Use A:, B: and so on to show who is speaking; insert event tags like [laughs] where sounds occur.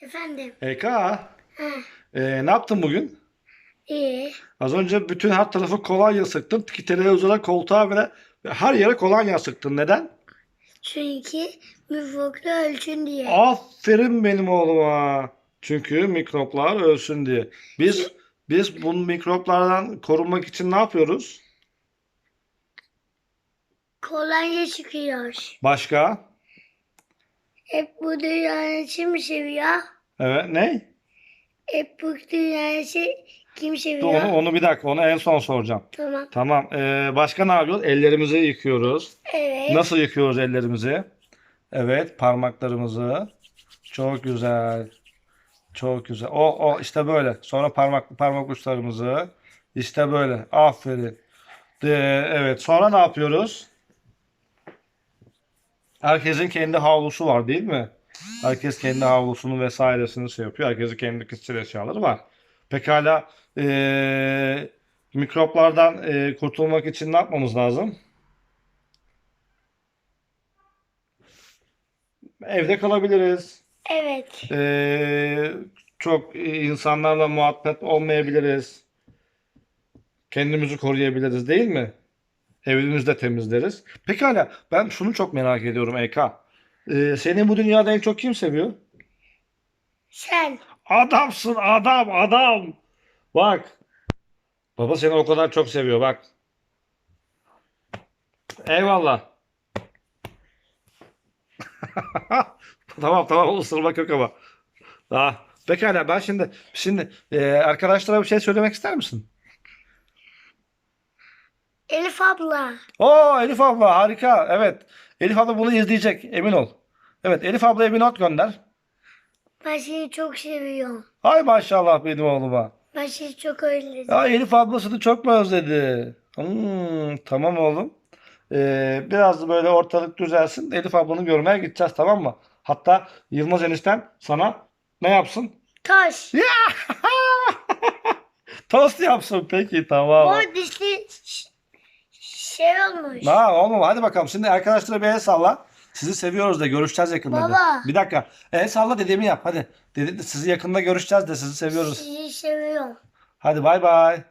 A: Efendim.
B: Eka,
A: Ha,
B: e, ne yaptın bugün?
A: iyi.
B: Az önce bütün her tarafı kolonya sıktın. Ki televizyona, koltuğa bile ve her yere kolonya sıktın. Neden?
A: Çünkü müfoklu ölçün diye.
B: Aferin benim oğluma. Çünkü mikroplar ölsün diye. Biz biz bu mikroplardan korunmak için ne yapıyoruz?
A: Kolonya çıkıyor.
B: Başka?
A: Hep bu dünyayı kim seviyor?
B: Evet, ne?
A: Hep bu dünyayı kim seviyor?
B: Onu, onu bir dakika, onu en son soracağım.
A: Tamam.
B: Tamam. ee, başka ne yapıyoruz? Ellerimizi yıkıyoruz.
A: Evet.
B: Nasıl yıkıyoruz ellerimizi? Evet, parmaklarımızı. Çok güzel. Çok güzel. O, o işte böyle. Sonra parmak parmak uçlarımızı. İşte böyle. Aferin. De, evet. Sonra ne yapıyoruz? Herkesin kendi havlusu var değil mi? Herkes kendi havlusunu vesairesini şey yapıyor. Herkesin kendi kişisel eşyaları var. Pekala eee, mikroplardan eee, kurtulmak için ne yapmamız lazım? Evde kalabiliriz.
A: Evet.
B: Ee, çok insanlarla muhabbet olmayabiliriz. Kendimizi koruyabiliriz değil mi? Evimizi de temizleriz. Pekala ben şunu çok merak ediyorum Eka. Ee, seni bu dünyada en çok kim seviyor?
A: Sen.
B: Adamsın adam adam. Bak. Baba seni o kadar çok seviyor bak. Eyvallah. [laughs] Tamam tamam ısırmak yok ama. Ah, pekala ben şimdi şimdi e, arkadaşlara bir şey söylemek ister misin?
A: Elif abla.
B: Oo Elif abla harika. Evet. Elif abla bunu izleyecek emin ol. Evet Elif ablaya bir not gönder.
A: Ben seni çok seviyorum.
B: Ay maşallah benim oğluma.
A: Ben seni çok özledim.
B: Ya Elif ablasını çok mu özledi? Hmm, tamam oğlum. Ee, biraz da böyle ortalık düzelsin. Elif ablanı görmeye gideceğiz tamam mı? Hatta Yılmaz enişten sana ne yapsın?
A: Taş. [laughs]
B: Tost yapsın peki tamam.
A: Bu dişli şey olmuş.
B: Ha, oğlum hadi bakalım. Şimdi arkadaşlara bir el salla. Sizi seviyoruz de görüşeceğiz yakında de.
A: Baba.
B: Bir dakika. El salla dediğimi yap hadi. Dedi, sizi yakında görüşeceğiz de sizi seviyoruz.
A: Sizi seviyorum.
B: Hadi bay bay.